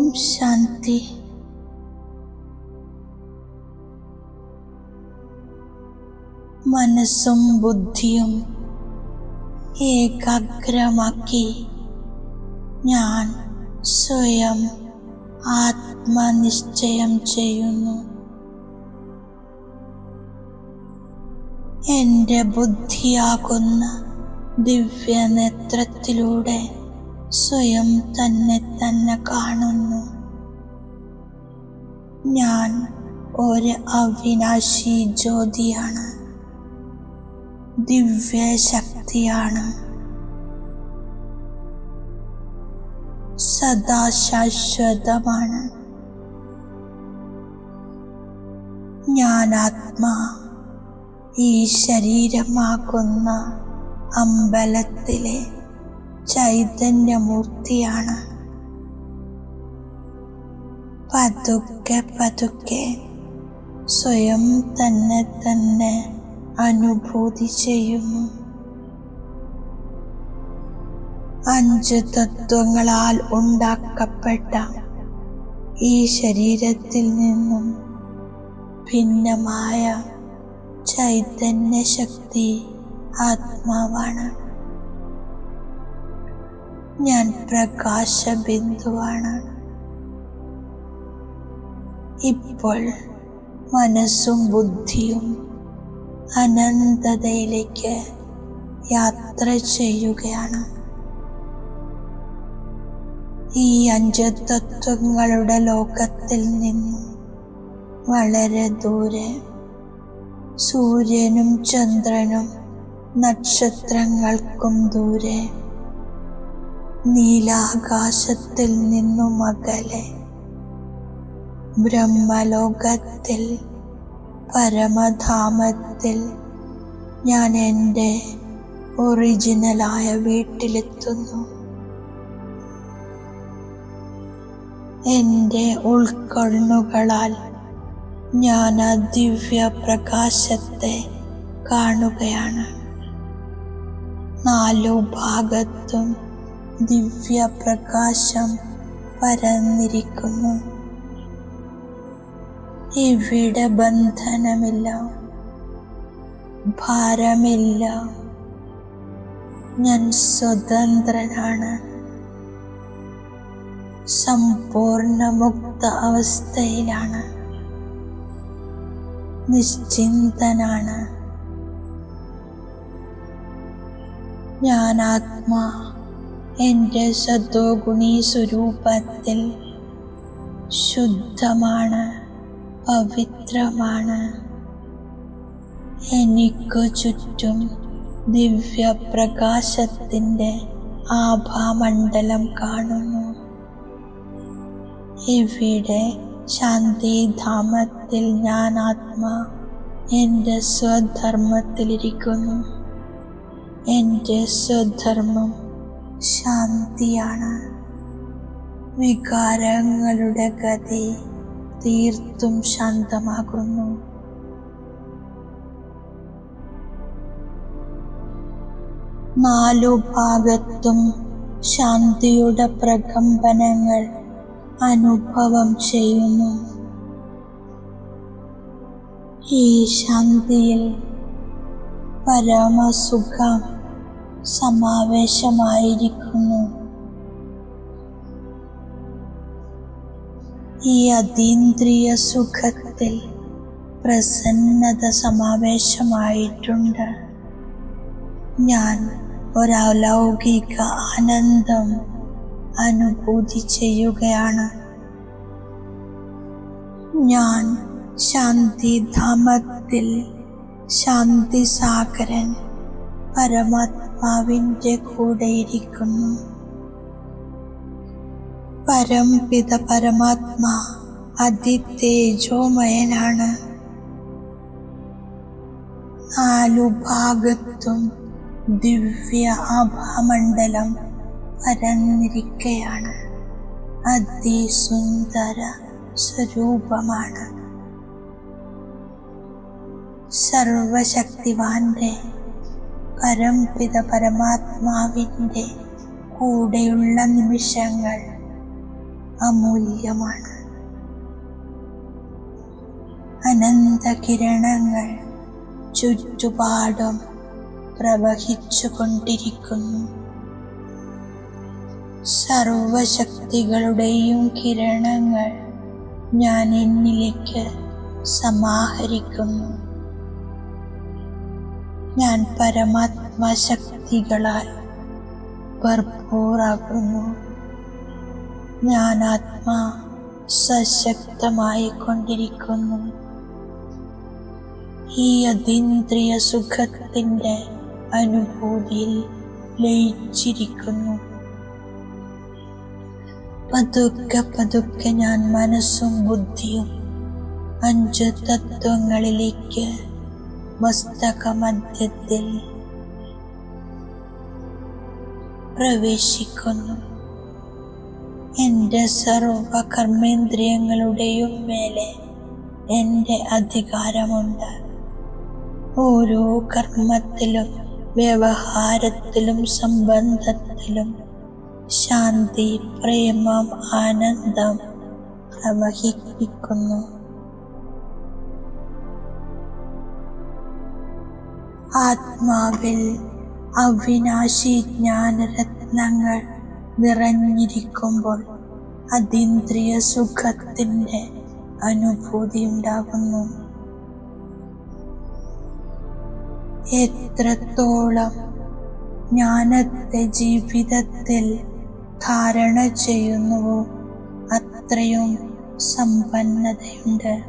ഓം ശാന്തി. മനസ്സും ബുദ്ധിയും ഏകാഗ്രമാക്കി ഞാൻ സ്വയം ആത്മനിശ്ചയം ചെയ്യുന്നു. എന്റെ ബുദ്ധിയാകുന്ന ദിവ്യനേത്രത്തിലൂടെ സ്വയം തന്നെ തന്നെ കാണുന്നു. ഞാൻ ഒരു അവിനാശി ജ്യോതിയാണ്. ദിവ്യശക്തിയാണ്. സദാ ശാശ്വതമാണ് ഞാൻ ആത്മാ. ഈ ശരീരമാകുന്ന അമ്പലത്തിലെ ചൈതന്യമൂർത്തിയാണ്. പതുക്കെ പതുക്കെ സ്വയം തന്നെ തന്നെ അനുഭൂതി ചെയ്യുന്നു. അഞ്ച് തത്വങ്ങളാൽ ഉണ്ടാക്കപ്പെട്ട ഈ ശരീരത്തിൽ നിന്നും ഭിന്നമായ ചൈതന്യശക്തി ആത്മാവാണ്. ഞാൻ പ്രകാശബിന്ദുവാണ്. ഇപ്പോൾ മനസ്സും ബുദ്ധിയും അനന്തതയിലേക്ക് യാത്ര ചെയ്യുകയാണ്. ഈ അഞ്ച് തത്വങ്ങളുടെ ലോകത്തിൽ നിന്നും വളരെ ദൂരെ സൂര്യനും ചന്ദ്രനും നക്ഷത്രങ്ങൾക്കും ദൂരെ നീലാകാശത്തിൽ നിന്നും അകലെ ബ്രഹ്മലോകത്തിൽ പരമധാമത്തിൽ ഞാൻ എന്റെ ഒറിജിനലായ വീട്ടിലെത്തുന്നു. എന്റെ ഉൾക്കണ്ണുകളാൽ ഞാൻ ആ ദിവ്യ പ്രകാശത്തെ കാണുകയാണ്. നാലു ഭാഗത്തും ദിവ്യ പ്രകാശം പരന്നിരിക്കുന്നു. ഇവിടെ ബന്ധനമില്ല ഭാരമില്ല. ഞാൻ സ്വതന്ത്രനാണ്. സമ്പൂർണ മുക്ത അവസ്ഥയിലാണ്. നിശ്ചിന്തനാണ്. ഞാൻ ആത്മാ. എന്റെ സത്വഗുണി സ്വരൂപത്തിൽ ശുദ്ധമാണ് പവിത്രമാണ്. എനിക്കു ചുറ്റും ദിവ്യപ്രകാശത്തിന്റെ ആഭാമണ്ഡലം കാണുന്നു. ഇവിടെ ശാന്തിധാമത്തിൽ ഞാൻ ആത്മാ എന്റെ സ്വധർമ്മത്തിലിരിക്കുന്നു. എന്റെ സ്വധർമ്മം ശാന്തിയാണ്. വികാരങ്ങളുടെ ഗതി തീർത്തും ശാന്തമാകുന്നു. നാലു ഭാഗത്തും ശാന്തിയുടെ പ്രകമ്പനങ്ങൾ അനുഭവം ചെയ്യുന്നു. ഈ ശാന്തിയിൽ പരമസുഖം സമാവേശമായിരിക്കുന്നു. ഈ അതീന്ദ്രിയ സുഖത്തിൽ പ്രസന്നത സമാവേശമായിട്ടുണ്ട്. ഞാൻ ഒരലൗകിക ആനന്ദം അനുഭൂതി ചെയ്യുകയാണ്. ഞാൻ ശാന്തിധാമത്തിൽ ശാന്തിസാഗരൻ പരമാത്മാവിന്റെ കൂടെയിരിക്കുന്നു. പരംപിത പരമാത്മാ അതിതേജോമയനാണ് നാലു ഭാഗത്തും ദിവ്യ ആഭാമണ്ഡലം പരന്നിരിക്കയാണ്. അതിസുന്ദര സ്വരൂപമാണ്. സർവശക്തിവാന്റെ പരംപിത പരമാത്മാവിന്റെ കൂടെയുള്ള നിമിഷങ്ങൾ അമൂല്യമാണ്. അനന്ത കിരണങ്ങൾ ചുറ്റുപാടും പ്രവഹിച്ചു കൊണ്ടിരിക്കുന്നു സർവശക്തികളുടെയും കിരണങ്ങൾ ഞാൻ എന്നിലേക്ക് സമാഹരിക്കുന്നു. ഞാൻ പരമാത്മശക്തികളാൽ ഭർപ്പൂറാകുന്നു ഞാൻ ആത്മാ സശക്തമായി കൊണ്ടിരിക്കുന്നു ഈ അതീന്ദ്രിയ സുഖത്തിന്റെ അനുഭൂതിയിൽ ലയിച്ചിരിക്കുന്നു. പതുക്കെ പതുക്കെ ഞാൻ മനസ്സും ബുദ്ധിയും അഞ്ച് തത്വങ്ങളിലേക്ക് മസ്തക പ്രവേശിക്കുന്നു. എന്റെ സർവ കർമ്മേന്ദ്രിയങ്ങളുടെയും മേലെ എന്റെ അധികാരമുണ്ട്. ഓരോ കർമ്മത്തിലും വ്യവഹാരത്തിലും സംബന്ധത്തിലും ശാന്തി പ്രേമം ആനന്ദം പ്രവഹിപ്പിക്കുന്നു. ആത്മാവിൽ അവിനാശി ജ്ഞാനരത്നങ്ങൾ നിറഞ്ഞിരിക്കുമ്പോൾ അതീന്ദ്രിയ സുഖത്തിന്റെ അനുഭൂതി ഉണ്ടാകുന്നു. എത്രത്തോളം ജ്ഞാനത്തെ ജീവിതത്തിൽ ധാരണ ചെയ്യുന്നുവോ അത്രയും സമ്പന്നതയുണ്ട്.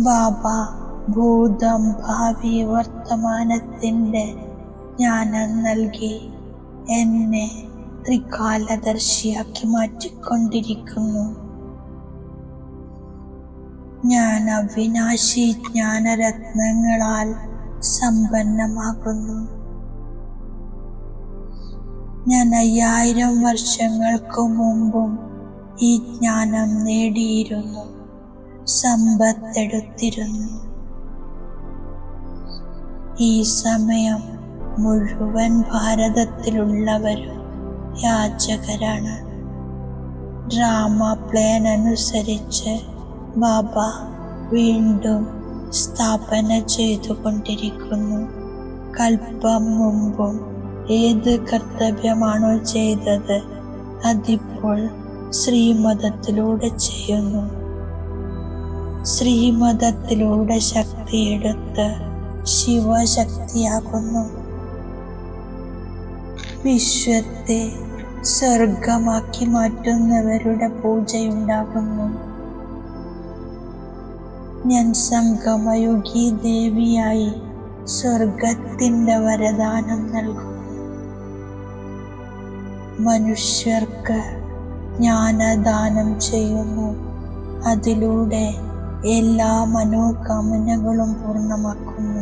ബാബ ഭൂതം ഭാവി വർത്തമാനത്തിന്റെ ജ്ഞാനം നൽകി എന്നെ ത്രികാലദർശിയാക്കി മാറ്റിക്കൊണ്ടിരിക്കുന്നു. ഞാൻ അവിനാശി ജ്ഞാനരത്നങ്ങളാൽ സമ്പന്നമാകുന്നു. ഞാൻ അയ്യായിരം വർഷങ്ങൾക്ക് മുമ്പും ഈ ജ്ഞാനം നേടിയിരുന്നു. സമ്പത്തെടുത്തിരുന്നു. ഈ സമയം മുഴുവൻ ഭാരതത്തിലുള്ളവരും യാചകരാണ്. ഡ്രാമ പ്ലാൻ അനുസരിച്ച് ബാബ വീണ്ടും സ്ഥാപന ചെയ്തുകൊണ്ടിരിക്കുന്നു. കൽപ്പം മുമ്പും ഏത് കർത്തവ്യമാണോ ചെയ്തത് അതിപ്പോൾ ശ്രീമതത്തിലൂടെ ചെയ്യുന്നു. ശ്രീമതത്തിലൂടെ ശക്തിയെടുത്ത് ശിവശക്തിയാകുന്നു. വിശ്വത്തെ സ്വർഗമാക്കി മാറ്റുന്നവരുടെ പൂജയുണ്ടാകുന്നു. ഞാൻ സംഗമയുഗി ദേവിയായി സ്വർഗത്തിന്റെ വരദാനം നൽകുന്നു. മനുഷ്യർക്ക് ജ്ഞാനദാനം ചെയ്യുന്നു. അതിലൂടെ എല്ലാ മനോകാമനകളും പൂർണമാക്കുന്നു.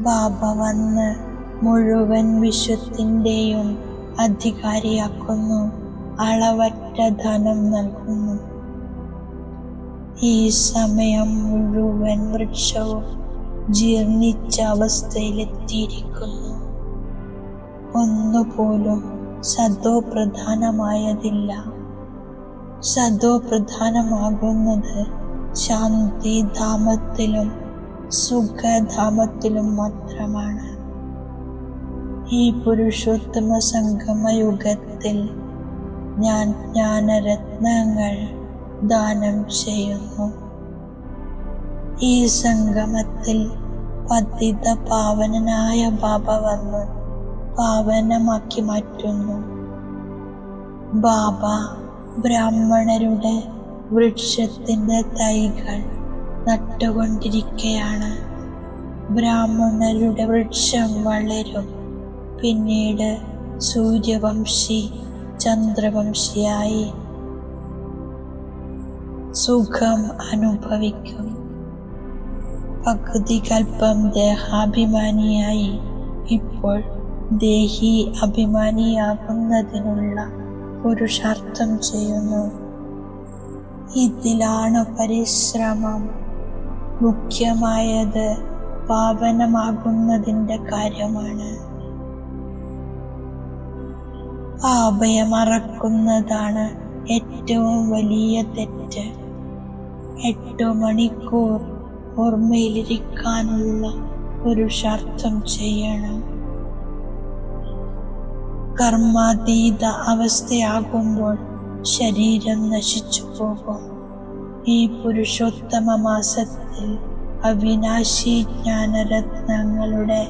ബാബ വന്ന് മുഴുവൻ വിശ്വത്തിന്റെയും അധികാരിയാക്കുന്നു. അളവറ്റ ധനം നൽകുന്നു. ഈ സമയം മുഴുവൻ വൃക്ഷവും ജീർണിച്ച അവസ്ഥയിലെത്തിയിരിക്കുന്നു. ഒന്നുപോലും സദോ പ്രധാനമായതില്ല സദോ പ്രധാനമാകുന്നത് ശാന്തിധാമത്തിലും സുഖധാമത്തിലും മാത്രമാണ്. ഈ പുരുഷോത്തമ സംഗമയുഗത്തിൽ ഞാൻ ജ്ഞാനരത്നങ്ങൾ ദാനം ചെയ്യുന്നു. ഈ സംഗമത്തിൽ പതിത പാവനനായ ബാബ വന്ന് പാവനമാക്കി മാറ്റുന്നു. ബാബ ബ്രാഹ്മണരുടെ വൃക്ഷത്തിന്റെ തൈകൾ നട്ടുകൊണ്ടിരിക്കുകയാണ് ബ്രാഹ്മണരുടെ വൃക്ഷം വളരും. പിന്നീട് സൂര്യവംശി ചന്ദ്രവംശിയായി സുഖം അനുഭവിക്കും. പകുതി കൽപ്പം ദേഹാഭിമാനിയായി. ഇപ്പോൾ ദേഹി അഭിമാനിയാകുന്നതിനുള്ള പുരുഷാർത്ഥം ചെയ്യുന്നു. ഇതിലാണ് പരിശ്രമം. മുഖ്യമായത് പാവനമാകുന്നതിന്റെ കാര്യമാണ്. പാപയമറക്കുന്നതാണ് ഏറ്റവും വലിയ തെറ്റ്. എട്ടു മണിക്കൂർ ഓർമ്മയിലിരിക്കാനുള്ള പുരുഷാർത്ഥം ചെയ്യണം. കർമാതീത അവസ്ഥയാകുമ്പോൾ ശരീരം നശിച്ചു പോകും. ഈ പുരുഷോത്തമ മാസത്തിൽ അവിനാശി ജ്ഞാനരത്നങ്ങളുടെ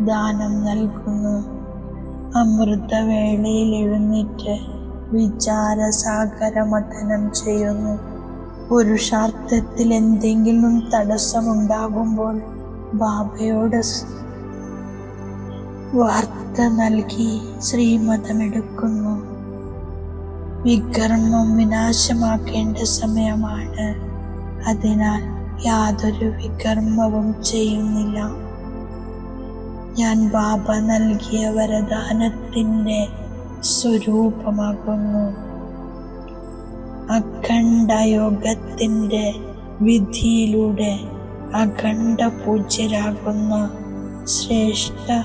ദാനം നൽകുന്നു. അമൃതവേളയിൽ എഴുന്നേറ്റ് വിചാരസാഗര മഥനം ചെയ്യുന്നു. പുരുഷാർത്ഥത്തിൽ എന്തെങ്കിലും തടസ്സമുണ്ടാകുമ്പോൾ ബാബയോട് വാർത്ത നൽകി ശ്രീമതമെടുക്കുന്നു. വികർമ്മം വിനാശമാക്കേണ്ട സമയമാണ്. അതിനാൽ യാതൊരു വികർമ്മവും ചെയ്യുന്നില്ല. ഞാൻ ബാബ നൽകിയ വരദാനത്തിന്റെ സ്വരൂപമാകുന്നു. അഖണ്ഡ യോഗത്തിന്റെ വിധിയിലൂടെ അഖണ്ഡ പൂജ്യരാകുന്ന ശ്രേഷ്ഠ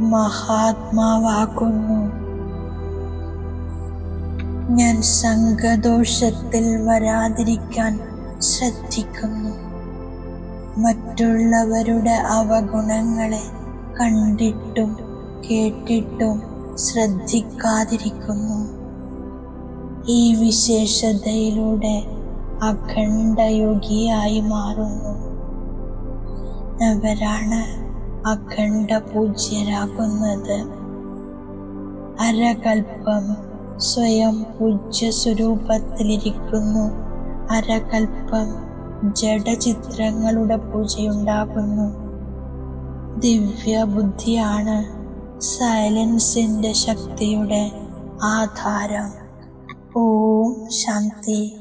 മഹാത്മാവാകുന്നു. ഞാൻ സംഘദോഷത്തിൽ വരാതിരിക്കാൻ ശ്രദ്ധിക്കുന്നു. മറ്റുള്ളവരുടെ അവഗുണങ്ങളെ കണ്ടിട്ടും കേട്ടിട്ടും ശ്രദ്ധിക്കാതിരിക്കുന്നു. ഈ വിശേഷതയിലൂടെ അഖണ്ഡയോഗിയായി മാറുന്നു. അവരാണ് അഖണ്ഡ പൂജ്യരാകുന്നത് അരകൽപ്പം സ്വയം പൂജ്യ സ്വരൂപത്തിലിരിക്കുന്നു അരകൽപ്പം ജഡചിത്രങ്ങളുടെ പൂജയുണ്ടാകുന്നു. ദിവ്യ ബുദ്ധിയാണ് സൈലൻസിന്റെ ശക്തിയുടെ ആധാരം. ഓം ശാന്തി.